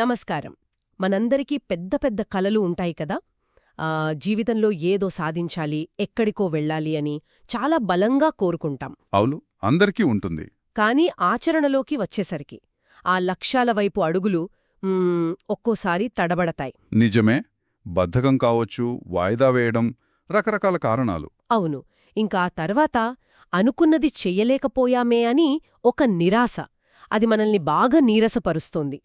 నమస్కారం. మనందరికీ పెద్ద పెద్ద కలలు ఉంటాయి కదా. జీవితంలో ఏదో సాధించాలి ఎక్కడికో వెళ్ళాలి అని చాలా బలంగా కోరుకుంటాం. అవును అందరికీ ఉంటుంది. కానీ ఆచరణలోకి వచ్చేసరికి ఆ లక్ష్యాల వైపు అడుగులు ఒక్కోసారి తడబడతాయి. నిజమే బద్ధకం కావచ్చు వాయిదా వేయడం రకరకాల కారణాలు. అవును ఇంకా ఆ తర్వాత అనుకున్నది చెయ్యలేకపోయామే అని ఒక నిరాశ. అది మనల్ని బాగా నీరసపరుస్తోంది.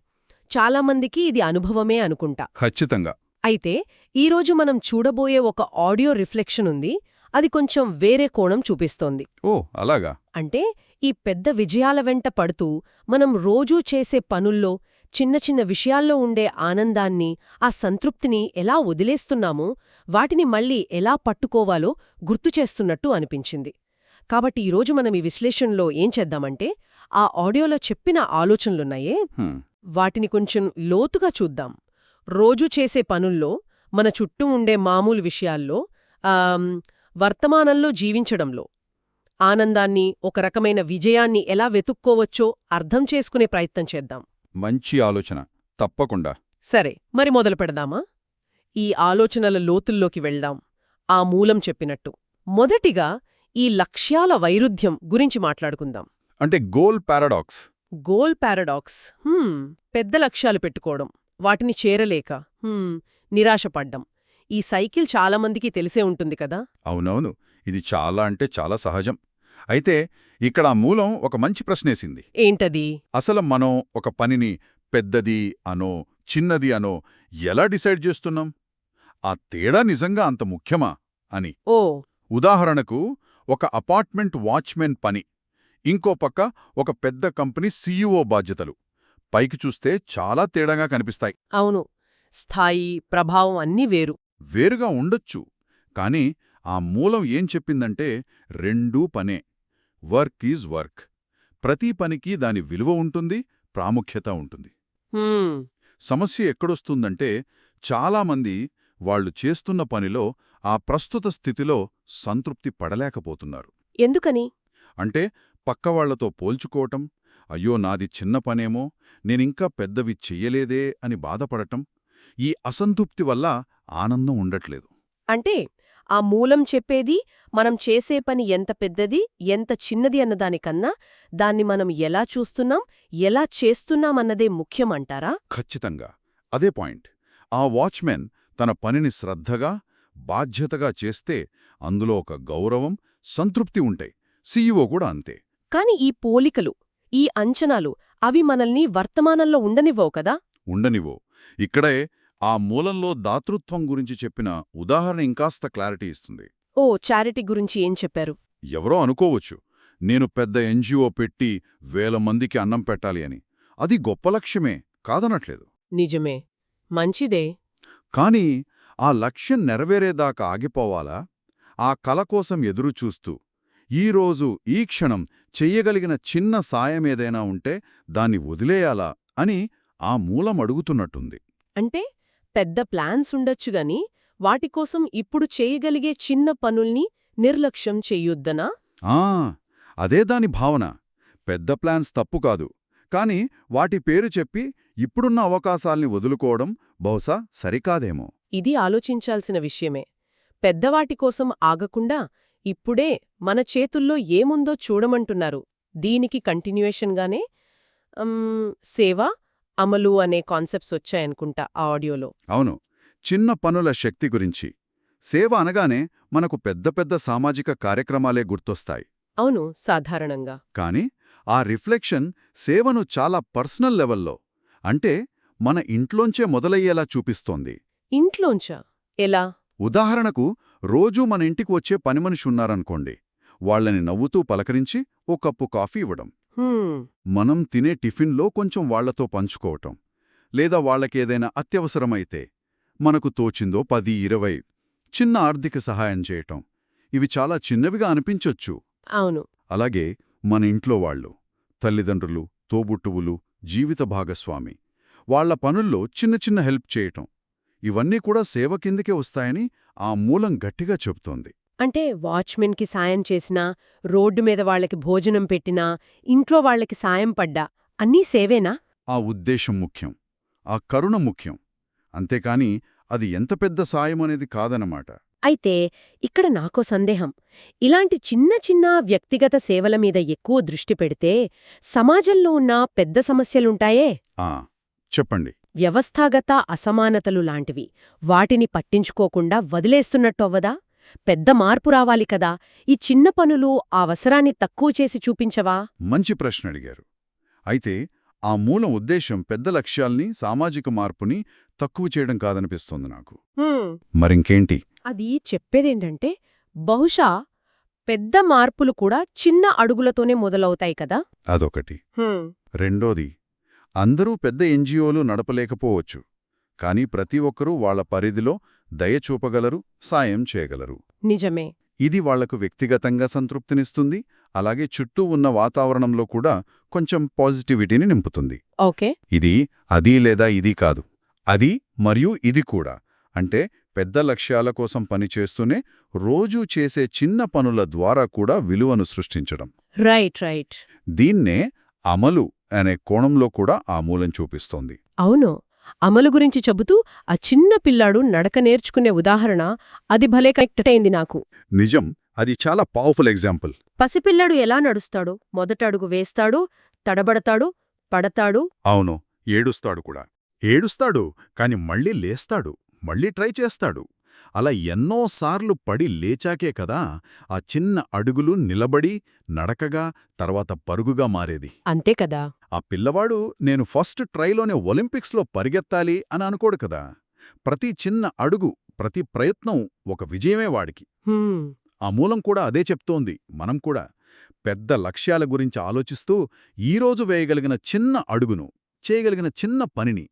చాలామందికి ఇది అనుభవమే అనుకుంటా. ఖచ్చితంగా. అయితే ఈరోజు మనం చూడబోయే ఒక ఆడియో రిఫ్లెక్షన్ ఉంది. అది కొంచెం వేరే కోణం చూపిస్తోంది. ఓ అలాగా? అంటే ఈ పెద్ద విజయాల వెంట పడుతూ మనం రోజూ చేసే పనుల్లో చిన్న చిన్న విషయాల్లో ఉండే ఆనందాన్ని ఆ సంతృప్తిని ఎలా వదిలేస్తున్నామో వాటిని మళ్ళీ ఎలా పట్టుకోవాలో గుర్తు చేస్తున్నట్టు అనిపించింది. కాబట్టి ఈరోజు మనం ఈ విశ్లేషణలో ఏం చేద్దామంటే ఆ ఆడియోలో చెప్పిన ఆలోచనలున్నాయే. వాటిని కొంచెం లోతుగా చూద్దాం. రోజూ చేసే పనుల్లో మన చుట్టూ ఉండే మామూలు విషయాల్లో వర్తమానంలో జీవించడంలో ఆనందాన్ని ఒక రకమైన విజయాన్ని ఎలా వెతుక్కోవచ్చో అర్థం చేసుకునే ప్రయత్నం చేద్దాం. మంచి ఆలోచన. తప్పకుండా. సరే మరి మొదలు పెడదామా? ఈ ఆలోచనల లోతుల్లోకి వెళ్దాం. ఆ మూలం చెప్పినట్టు. మొదటిగా ఈ లక్ష్యాల వైరుధ్యం గురించి మాట్లాడుకుందాం. అంటే గోల్ పారాడాక్స్. గోల్ పారాడాక్స్ హ్మ్, పెద్ద లక్ష్యాలు పెట్టుకోవడం వాటిని చేరలేక నిరాశపడ్డం. ఈ సైకిల్ చాలామందికి తెలిసే ఉంటుంది కదా? అవునవును. ఇది చాలా అంటే చాలా సహజం. అయితే ఇక్కడ మూలం ఒక మంచి ప్రశ్నేసింది. ఏంటది? అసలు మనం ఒక పనిని పెద్దది అనో చిన్నది అనో ఎలా డిసైడ్ చేస్తున్నాం? ఆ తేడా నిజంగా అంత ముఖ్యమా? అని. ఓ. ఉదాహరణకు ఒక అపార్ట్మెంట్ వాచ్మెన్ పని. ఇంకో పక్క ఒక పెద్ద కంపెనీ సీఈఓ బాధ్యతలు. పైకి చూస్తే చాలా తేడాగా కనిపిస్తాయి. అవును. స్థాయి ప్రభావం అన్నీ వేరు. వేరుగా ఉండొచ్చు. కానీ ఆ మూలం ఏం చెప్పిందంటే రెండూ పనే. Work is work. ప్రతి పనికి దాని విలువ ఉంటుంది ప్రాముఖ్యత ఉంటుంది. సమస్య ఎక్కడొస్తుందంటే చాలామంది వాళ్ళు చేస్తున్న పనిలో ఆ ప్రస్తుత స్థితిలో సంతృప్తి పడలేకపోతున్నారు. ఎందుకని? అంటే పక్కవాళ్ళతో పోల్చుకోవటం అయ్యో నాది చిన్న పనేమో నేనింకా పెద్దవి చెయ్యలేదే అని బాధపడటం ఈ అసంతృప్తి వల్ల ఆనందం ఉండట్లేదు. అంటే ఆ మూలం చెప్పేది మనం చేసే పని ఎంత పెద్దది ఎంత చిన్నది అన్నదానికన్నా దాన్ని మనం ఎలా చూస్తున్నాం ఎలా చేస్తున్నామన్నదే ముఖ్యమంటారా ఖచ్చితంగా. అదే పాయింట్. ఆ వాచ్మెన్ తన పనిని శ్రద్ధగా బాధ్యతగా చేస్తే అందులో ఒక గౌరవం సంతృప్తి ఉంటాయి. సీఈఓ కూడా అంతే. కాని ఈ పోలికలు ఈ అంచనాలు అవి మనల్ని వర్తమానంలో ఉండనివ్వవు కదా? ఉండనివో ఇక్కడే ఆ మూలంలో దాతృత్వం గురించి చెప్పిన ఉదాహరణ ఇంకాస్త క్లారిటీ ఇస్తుంది. ఓ చారిటీ గురించి ఏం చెప్పారు? ఎవరో అనుకోవచ్చు. నేను పెద్ద ఎన్జిఓ పెట్టి వేల మందికి అన్నం పెట్టాలి అని. అది గొప్ప లక్ష్యమే కాదనట్లేదు. నిజమే. మంచిదే. కాని ఆ లక్ష్యం నెరవేరేదాకా ఆగిపోవాలా? ఆ కల కోసం ఎదురుచూస్తూ ఈరోజు ఈ క్షణం చెయ్యగలిగిన చిన్న సాయమేదైనా ఉంటే దాన్ని వదిలేయాలా అని ఆ మూలం అడుగుతున్నట్టుంది. అంటే పెద్ద ప్లాన్స్ ఉండొచ్చుగాని వాటికోసం ఇప్పుడు చేయగలిగే చిన్న పనుల్ని నిర్లక్ష్యం చెయ్యొద్దనా? ఆ అదే దాని భావన. పెద్ద ప్లాన్స్ తప్పు కాదు. కాని వాటి పేరు చెప్పి ఇప్పుడున్న అవకాశాల్ని వదులుకోవడం బహుశా సరికాదేమో. ఇది ఆలోచించాల్సిన విషయమే. పెద్దవాటి కోసం ఆగకుండా ఇప్పుడే మన చేతుల్లో ఏముందో చూడమంటున్నారు. దీనికి కంటిన్యూయేషన్గానే అమ్, సేవ అమలు అనే కాన్సెప్ట్స్ వచ్చాయనుకుంటా ఆ ఆడియోలో. అవును. చిన్న పనుల శక్తి గురించి. సేవ అనగానే మనకు పెద్ద పెద్ద సామాజిక కార్యక్రమాలే గుర్తొస్తాయి. అవును సాధారణంగా. కాని ఆ రిఫ్లెక్షన్ సేవను చాలా పర్సనల్ లెవెల్లో అంటే మన ఇంట్లోంచే మొదలయ్యేలా చూపిస్తోంది. ఇంట్లోంచా? ఎలా? ఉదాహరణకు రోజూ మన ఇంటికి వచ్చే పనిమనిషి ఉన్నారనుకోండి వాళ్ళని నవ్వుతూ పలకరించి ఓ కప్పు కాఫీ ఇవ్వడం. మనం తినే టిఫిన్లో కొంచెం వాళ్ళతో పంచుకోవటం. లేదా వాళ్ళకేదైనా అత్యవసరమైతే మనకు తోచిందో పది ఇరవై చిన్న ఆర్థిక సహాయం చేయటం. ఇవి చాలా చిన్నవిగా అనిపించొచ్చు. అవును. అలాగే మన ఇంట్లో వాళ్ళు తల్లిదండ్రులు తోబుట్టువులు జీవిత భాగస్వామి వాళ్ళ పనుల్లో చిన్న చిన్న హెల్ప్ చేయటం. ఇవన్నీ కూడా సేవ కిందికే వస్తాయని ఆ మూలం గట్టిగా చెబుతోంది. అంటే వాచ్మెన్కి సాయం చేసినా రోడ్డు మీద వాళ్ళకి భోజనం పెట్టినా ఇంట్లో వాళ్ళకి సాయం పడ్డా అన్నీ సేవేనా? ఆ ఉద్దేశం ముఖ్యం. ఆ కరుణ ముఖ్యం. అంతేకాని అది ఎంత పెద్ద సాయం అనేది కాదనమాట అయితే ఇక్కడ నాకో సందేహం. ఇలాంటి చిన్న చిన్న వ్యక్తిగత సేవల మీద ఎక్కువ దృష్టి పెడితే సమాజంలో ఉన్న పెద్ద సమస్యలుంటాయే? ఆ చెప్పండి. వ్యవస్థాగత అసమానతలు లాంటివి. వాటిని పట్టించుకోకుండా వదిలేస్తున్నట్టు అవ్వదా? పెద్ద మార్పు రావాలి కదా. ఈ చిన్న పనులు ఆ అవసరాన్ని తక్కువ చేసి చూపించవా? మంచి ప్రశ్న అడిగారు. అయితే ఆ మూల ఉద్దేశం పెద్ద లక్ష్యాల్ని సామాజిక మార్పుని తక్కువ చేయడం కాదనిపిస్తోంది నాకు. మరింకేంటి? అది చెప్పేదేంటంటే బహుశా పెద్ద మార్పులు కూడా చిన్న అడుగులతోనే మొదలవుతాయి కదా? అదొకటి. రెండోది అందరూ పెద్ద ఎన్జిఓలు నడపలేకపోవచ్చు. కానీ ప్రతి ఒక్కరూ వాళ్ళ పరిధిలో దయ చూపగలరు సాయం చేయగలరు. నిజమే. ఇది వాళ్ళకు వ్యక్తిగతంగా సంతృప్తినిస్తుంది అలాగే చుట్టూ ఉన్న వాతావరణంలో కూడా కొంచెం పాజిటివిటీని నింపుతుంది. ఓకే. ఇది అది లేదా ఇది కాదు. అది మరియు ఇది కూడా. అంటే పెద్ద లక్ష్యాల కోసం పనిచేస్తూనే రోజూ చేసే చిన్న పనుల ద్వారా కూడా విలువను సృష్టించడం. Right right. దీన్నే అమలు అనే కోణంలో కూడా ఆ మూలం చూపిస్తోంది. అవును. అమలు గురించి చెబుతూ ఆ చిన్న పిల్లాడు నడక నేర్చుకునే ఉదాహరణ అది భలే కనెక్ట్ అయింది నాకు. నిజం. అది చాలా పవర్ఫుల్ ఎగ్జాంపుల్ పసిపిల్లాడు ఎలా నడుస్తాడు? మొదట అడుగు వేస్తాడు తడబడతాడు పడతాడు. అవును. ఏడుస్తాడు కూడా. ఏడుస్తాడు కాని మళ్ళీ లేస్తాడు. మళ్ళీ ట్రై చేస్తాడు. అలా ఎన్నోసార్లు పడి లేచాకే కదా ఆ చిన్న అడుగులు నిలబడి నడకగా తర్వాత పరుగుగా మారేది. అంతే కదా. ఆ పిల్లవాడు నేను ఫస్ట్ ట్రైలోనే ఒలింపిక్స్లో పరిగెత్తాలి అని అనుకోడు కదా. ప్రతి చిన్న అడుగు ప్రతి ప్రయత్నం ఒక విజయమే వాడికి. ఆ మూలం కూడా అదే చెప్తోంది మనం కూడా. పెద్ద లక్ష్యాల గురించి ఆలోచిస్తూ ఈరోజు వేయగలిగిన చిన్న అడుగును చేయగలిగిన చిన్న పనిని.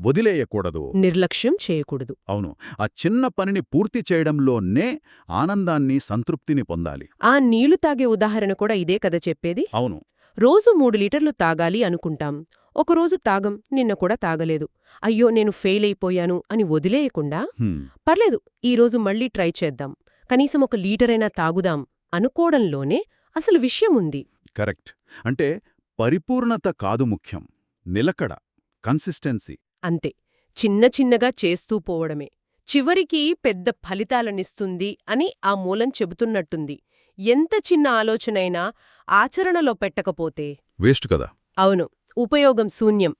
వదిలేయకూడదు. నిర్లక్ష్యం చేయకూడదు. అవును ఆ చిన్న పనిని పూర్తి చేయడంలోనే ఆనందాన్ని సంతృప్తిని పొందాలి. ఆ నీళ్ళు తాగే ఉదాహరణ కూడా ఇదే కదా చెప్పేది? అవును. రోజు మూడు లీటర్లు తాగాలి అనుకుంటాం. ఒకరోజు తాగం నిన్న కూడా తాగలేదు. అయ్యో నేను ఫెయిల్ అయిపోయాను అని వదిలేయకుండా పర్లేదు ఈరోజు మళ్ళీ ట్రై చేద్దాం. కనీసం ఒక లీటరైనా తాగుదాం అనుకోవడంలోనే అసలు విషయముంది కరెక్ట్. అంటే పరిపూర్ణత కాదు ముఖ్యం. నిలకడ కన్సిస్టెన్సీ. అంతే. చిన్న చిన్నగా చేస్తూ పోవడమే. చివరికి పెద్ద ఫలితాలనిస్తుంది అని ఆ మూలం చెబుతున్నట్టుంది. ఎంత చిన్న ఆలోచనైనా ఆచరణలో పెట్టకపోతే. వేస్ట్ కదా. అవును ఉపయోగం శూన్యం.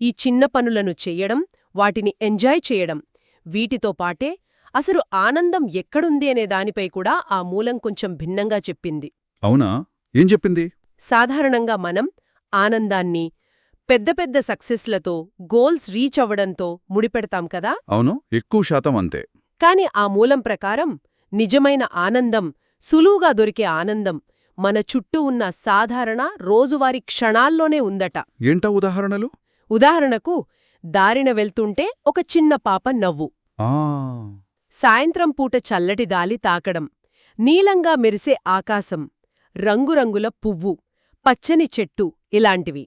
ఈ చిన్న పనులను చెయ్యడం వాటిని ఎంజాయ్ చేయడం వీటితో పాటే అసలు ఆనందం ఎక్కడుంది అనే దానిపై కూడా ఆ మూలం కొంచెం భిన్నంగా చెప్పింది. అవునా? ఏం చెప్పింది? సాధారణంగా మనం ఆనందాన్ని పెద్ద పెద్ద సక్సెస్లతో గోల్స్ రీచ్ అవ్వడంతో ముడిపెడతాం కదా? అవును ఎక్కువ శాతం అంతే. కాని ఆ మూలం ప్రకారం నిజమైన ఆనందం సులువుగా దొరికే ఆనందం మన చుట్టూ ఉన్న సాధారణ రోజువారీ క్షణాల్లోనే ఉందట. ఏంటా ఉదాహరణలు? ఉదాహరణకు దారిన వెళ్తుంటే ఒక చిన్న పాప నవ్వు. సాయంత్రం పూట చల్లటి దాలి తాకడం నీలంగా మెరిసే ఆకాశం రంగురంగుల పువ్వు పచ్చని చెట్టు ఇలాంటివి.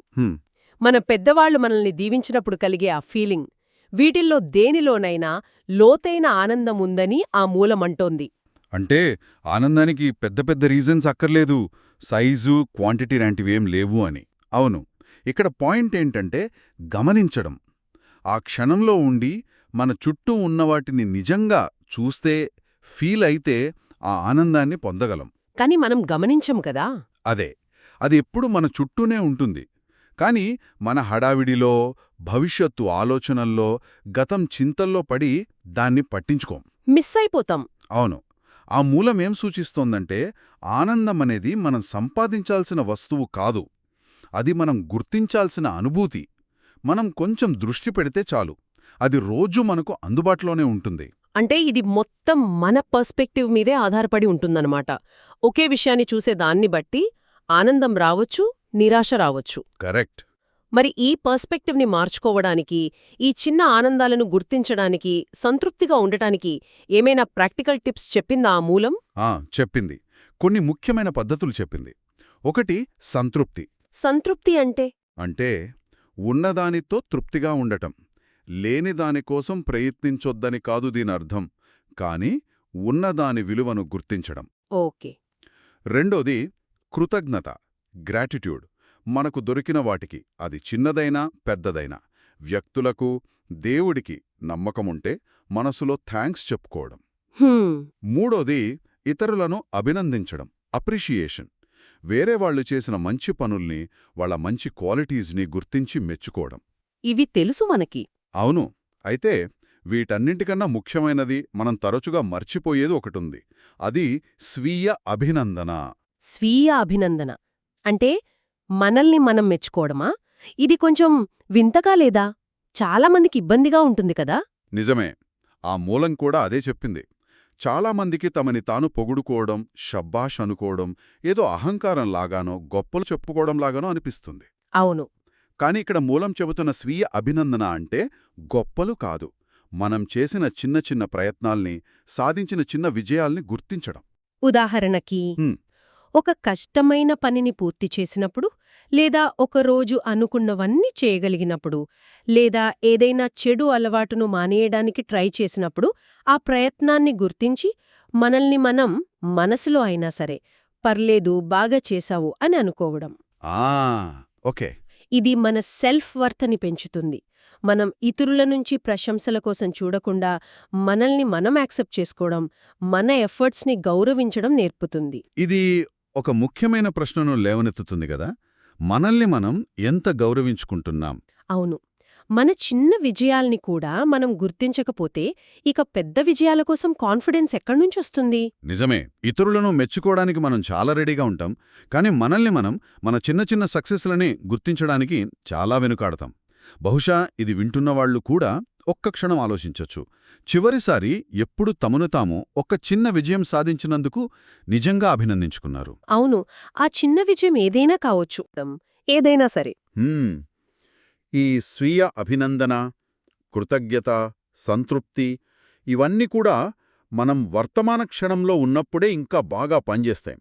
మన పెద్దవాళ్ళు మనల్ని దీవించినప్పుడు కలిగే ఆ ఫీలింగ్ వీటిల్లో దేనిలోనైనా లోతైన ఆనందం ఉందని ఆ మూలమంటోంది. అంటే ఆనందానికి పెద్ద పెద్ద రీజన్స్ అక్కర్లేదు. సైజు క్వాంటిటీ లాంటివేం లేవు అని. అవును. ఇక్కడ పాయింట్ ఏంటంటే గమనించడం. ఆ క్షణంలో ఉండి మన చుట్టూ ఉన్నవాటిని నిజంగా చూస్తే ఫీల్ అయితే ఆ ఆనందాన్ని పొందగలం. కాని మనం గమనించం కదా? అదే. అది ఎప్పుడు మన చుట్టూనే ఉంటుంది. కాని మన హడావిడిలో భవిష్యత్తు ఆలోచనల్లో గతం చింతల్లో పడి దాన్ని పట్టించుకోం. మిస్ అయిపోతాం. అవును. ఆ మూలమేం సూచిస్తోందంటే ఆనందమనేది మనం సంపాదించాల్సిన వస్తువు కాదు. అది మనం గుర్తించాల్సిన అనుభూతి. మనం కొంచెం దృష్టి పెడితే చాలు. అది రోజూ మనకు అందుబాటులోనే ఉంటుంది. అంటే ఇది మొత్తం మన పర్స్పెక్టివ్ మీదే ఆధారపడి ఉంటుందన్నమాట. ఒకే విషయాన్ని చూసే దాన్ని బట్టి ఆనందం రావచ్చు నిరాశ రావచ్చు. కరెక్ట్. మరి ఈ పర్స్పెక్టివ్ని మార్చుకోవడానికి ఈ చిన్న ఆనందాలను గుర్తించడానికి సంతృప్తిగా ఉండటానికి ఏమైనా ప్రాక్టికల్ టిప్స్ చెప్పిందా ఆ మూలం? ఆ చెప్పింది. కొన్ని ముఖ్యమైన పద్ధతులు చెప్పింది. ఒకటి సంతృప్తి. సంతృప్తి అంటే? అంటే ఉన్నదానితో తృప్తిగా ఉండటం. లేని దానికోసం ప్రయత్నించొద్దని కాదు దీనర్థం కాని ఉన్నదాని విలువను గుర్తించడం. ఓకే. రెండోది కృతజ్ఞత గ్రాటిట్యూడ్. మనకు దొరికిన వాటికి. అది చిన్నదైనా పెద్దదైనా. వ్యక్తులకు దేవుడికి నమ్మకముంటే మనసులో థ్యాంక్స్ చెప్పుకోవడం. మూడోది ఇతరులను అభినందించడం. అప్రిషియేషన్. వేరే వాళ్ళు చేసిన మంచి పనుల్ని వాళ్ళ మంచి క్వాలిటీస్ని గుర్తించి మెచ్చుకోవడం. ఇవి తెలుసు మనకి. అవును. అయితే వీటన్నింటికన్నా ముఖ్యమైనది మనం తరచుగా మర్చిపోయేది ఒకటుంది. అది స్వీయ అభినందన. స్వీయ అభినందన. అంటే మనల్ని మనం మెచ్చుకోవడమా? ఇది కొంచెం వింతగా లేదా? చాలామందికి ఇబ్బందిగా ఉంటుంది కదా? నిజమే. ఆ మూలం కూడా అదే చెప్పింది. చాలామందికి తమని తాను పొగుడుకోవడం షబ్బాష్ అనుకోవడం ఏదో అహంకారం లాగానో గొప్పలు చెప్పుకోవడం లాగానో అనిపిస్తుంది. అవును. కాని ఇక్కడ మూలం చెబుతున్న స్వీయ అభినందన అంటే గొప్పలు కాదు. మనం చేసిన చిన్న చిన్న ప్రయత్నాల్ని సాధించిన చిన్న విజయాల్ని గుర్తించడం. ఉదాహరణకి. ఒక కష్టమైన పనిని పూర్తి చేసినప్పుడు లేదా ఒకరోజు అనుకున్నవన్నీ చేయగలిగినప్పుడు లేదా ఏదైనా చెడు అలవాటును మానేయడానికి ట్రై చేసినప్పుడు ఆ ప్రయత్నాన్ని గుర్తించి మనల్ని మనం మనసులో అయినా సరే పర్లేదు బాగా చేశావు అని అనుకోవడం. ఓకే. ఇది మన సెల్ఫ్ వర్త్ని పెంచుతుంది. మనం ఇతరుల నుంచి ప్రశంసల కోసం చూడకుండా మనల్ని మనం యాక్సెప్ట్ చేసుకోవడం మన ఎఫర్ట్స్ని గౌరవించడం నేర్పుతుంది. ఇది ఒక ముఖ్యమైన ప్రశ్నను లేవనెత్తుతుంది కదా? మనల్ని మనం ఎంత గౌరవించుకుంటున్నాం? అవును. మన చిన్న విజయాల్ని కూడా మనం గుర్తించకపోతే ఇక పెద్ద విజయాల కోసం కాన్ఫిడెన్స్ ఎక్కడ్నుంచొస్తుంది నిజమే. ఇతరులను మెచ్చుకోవడానికి మనం చాలా రెడీగా ఉంటాం. కానీ మనల్ని మనం మన చిన్న చిన్న సక్సెస్లని గుర్తించడానికి చాలా వెనుకాడతాం. బహుశా ఇది వింటున్నవాళ్ళు కూడా ఒక్క క్షణం ఆలోచించొచ్చు. చివరిసారి ఎప్పుడు తమను తాము ఒక్క చిన్న విజయం సాధించినందుకు నిజంగా అభినందించుకున్నారు. అవును. ఆ చిన్న విజయం ఏదైనా కావచ్చు. ఏదైనా సరే. ఈ స్వీయ అభినందన కృతజ్ఞత సంతృప్తి ఇవన్నీ కూడా మనం వర్తమాన క్షణంలో ఉన్నప్పుడే ఇంకా బాగా పనిచేస్తాయి.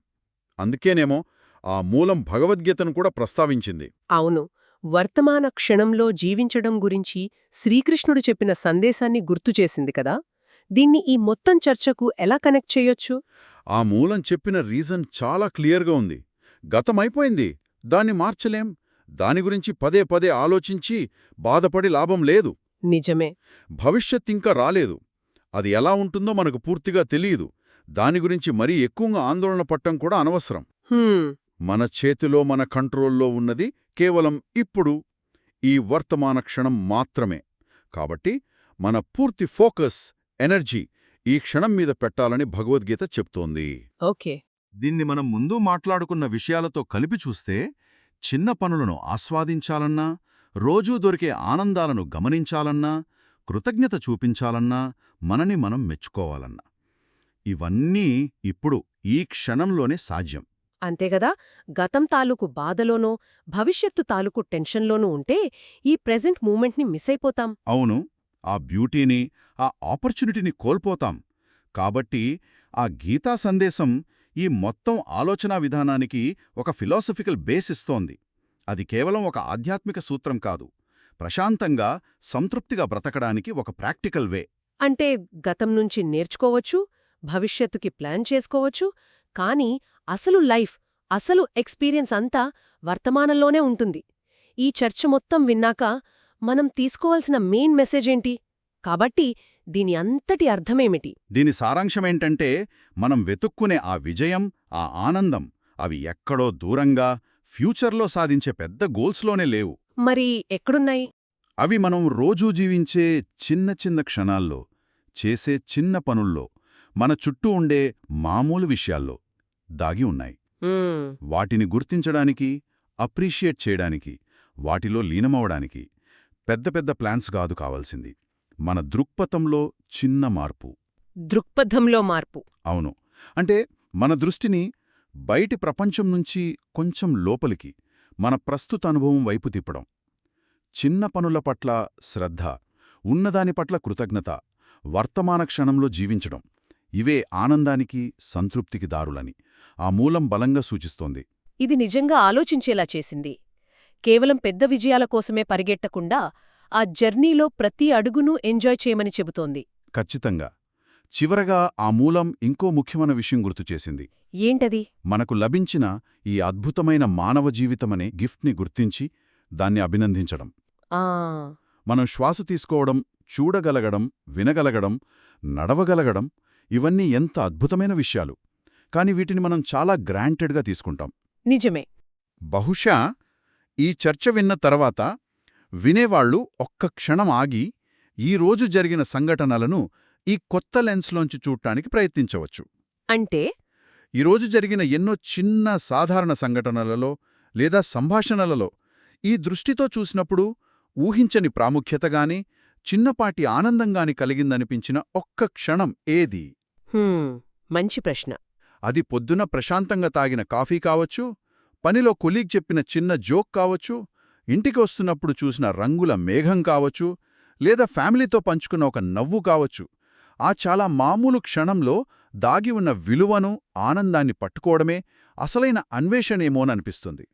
అందుకేనేమో ఆ మూలం భగవద్గీతను కూడా ప్రస్తావించింది. అవును. వర్తమాన క్షణంలో జీవించడం గురించి శ్రీకృష్ణుడు చెప్పిన సందేశాన్ని గుర్తుచేసింది కదా? దీన్ని ఈ మొత్తం చర్చకు ఎలా కనెక్ట్ చేయొచ్చు? ఆ మూలం చెప్పిన రీజన్ చాలా క్లియర్గా ఉంది. గతమైపోయింది. దాన్ని మార్చలేం. దాని గురించి పదే పదే ఆలోచించి బాధపడి లాభం లేదు. నిజమే. భవిష్యత్ ఇంకా రాలేదు. అది ఎలా ఉంటుందో మనకు పూర్తిగా తెలియదు. దాని గురించి మరీ ఎక్కువగా ఆందోళన పట్టం కూడా అనవసరం. మన చేతిలో మన కంట్రోల్లో ఉన్నది కేవలం ఇప్పుడు ఈ వర్తమాన క్షణం మాత్రమే. కాబట్టి మన పూర్తి ఫోకస్ ఎనర్జీ ఈ క్షణం మీద పెట్టాలని భగవద్గీత చెప్తోంది. ఓకే. దీన్ని మనం ముందు మాట్లాడుకున్న విషయాలతో కలిపి చూస్తే చిన్న పనులను ఆస్వాదించాలన్నా రోజూ దొరికే ఆనందాలను గమనించాలన్నా కృతజ్ఞత చూపించాలన్నా మనని మనం మెచ్చుకోవాలన్నా. ఇవన్నీ ఇప్పుడు ఈ క్షణంలోనే సాధ్యం. అంతేగదా గతం తాలూకు బాధలోనో భవిష్యత్తు తాలూకు టెన్షన్లోనూ ఉంటే ఈ ప్రెజెంట్ మూమెంట్ని మిస్ అయిపోతాం. అవును. ఆ బ్యూటీని ఆ ఆపర్చునిటీని కోల్పోతాం. కాబట్టి ఆ గీతా సందేశం ఈ మొత్తం ఆలోచనా విధానానికి ఒక ఫిలాసఫికల్ బేస్ ఇస్తోంది. అది కేవలం ఒక ఆధ్యాత్మిక సూత్రం కాదు. ప్రశాంతంగా సంతృప్తిగా బ్రతకడానికి ఒక ప్రాక్టికల్ వే. అంటే గతం నుంచి నేర్చుకోవచ్చు భవిష్యత్తుకి ప్లాన్ చేసుకోవచ్చు కానీ అసలు లైఫ్ అసలు ఎక్స్పీరియన్స్ అంతా వర్తమానంలోనే ఉంటుంది. ఈ చర్చ మొత్తం విన్నాక మనం తీసుకోవాల్సిన మెయిన్ మెసేజ్ ఏంటి? కాబట్టి దీని అంతటి అర్థమేమిటి? దీని సారాంశమేంటంటే మనం వెతుక్కునే ఆ విజయం ఆ ఆనందం అవి ఎక్కడో దూరంగా ఫ్యూచర్లో సాధించే పెద్ద గోల్స్లోనే లేవు. మరి ఎక్కడున్నాయి? అవి మనం రోజూ జీవించే చిన్న చిన్న క్షణాల్లో చేసే చిన్న పనుల్లో మన చుట్టూ ఉండే మామూలు విషయాల్లో దాగి ఉన్నాయి. వాటిని గుర్తించడానికి అప్రిషియేట్ చేయడానికి వాటిలో లీనమవడానికి పెద్ద పెద్ద ప్లాన్స్ కాదు కావాల్సింది. మన దృక్పథంలో చిన్న మార్పు. దృక్పథంలో మార్పు. అవును. అంటే మన దృష్టిని బయటి ప్రపంచం నుంచి కొంచెం లోపలికి మన ప్రస్తుత అనుభవం వైపు తిప్పడం. చిన్న పనుల పట్ల శ్రద్ధ ఉన్నదాని పట్ల కృతజ్ఞత వర్తమాన క్షణంలో జీవించడం. ఇవే ఆనందానికి సంతృప్తికి దారులని. ఆ మూలం బలంగా సూచిస్తోంది. ఇది నిజంగా ఆలోచించేలా చేసింది. కేవలం పెద్ద విజయాల కోసమే పరిగెట్టకుండా ఆ జర్నీలో ప్రతి అడుగునూ ఎంజాయ్ చేయమని చెబుతోంది. ఖచ్చితంగా. చివరగా ఆ మూలం ఇంకో ముఖ్యమైన విషయం గుర్తుచేసింది ఏంటది? మనకు లభించిన ఈ అద్భుతమైన మానవ జీవితమనే గిఫ్ట్ని గుర్తించి దాన్ని అభినందించడం. మనం శ్వాస తీసుకోవడం చూడగలగడం వినగలగడం నడవగలగడం ఇవన్నీ ఎంత అద్భుతమైన విషయాలు. కాని వీటిని మనం చాలా గ్రాంటెడ్గా తీసుకుంటాం. నిజమే. బహుశా ఈ చర్చ విన్న తర్వాత వినేవాళ్ళు ఒక్క క్షణం ఆగి ఈ రోజు జరిగిన సంఘటనలను ఈ కొత్త లెన్స్లోంచి చూడటానికి ప్రయత్నించవచ్చు. అంటే? ఈరోజు జరిగిన ఎన్నో చిన్న సాధారణ సంఘటనలలో లేదా సంభాషణలలో ఈ దృష్టితో చూసినప్పుడు ఊహించని ప్రాముఖ్యతగాని చిన్నపాటి ఆనందంగాని కలిగిందనిపించిన ఒక్క క్షణం ఏది? మంచి ప్రశ్న. అది పొద్దున ప్రశాంతంగా తాగిన కాఫీ కావచ్చు పనిలో కొలీగ్ చెప్పిన చిన్న జోక్ కావచ్చు ఇంటికి వస్తున్నప్పుడు చూసిన రంగుల మేఘం కావచ్చు లేదా ఫ్యామిలీతో పంచుకున్న ఒక నవ్వు కావచ్చు ఆ చాలా మామూలు క్షణంలో దాగి ఉన్న విలువను ఆనందాన్ని పట్టుకోవడమే అసలైన అన్వేషణేమోననిపిస్తుంది.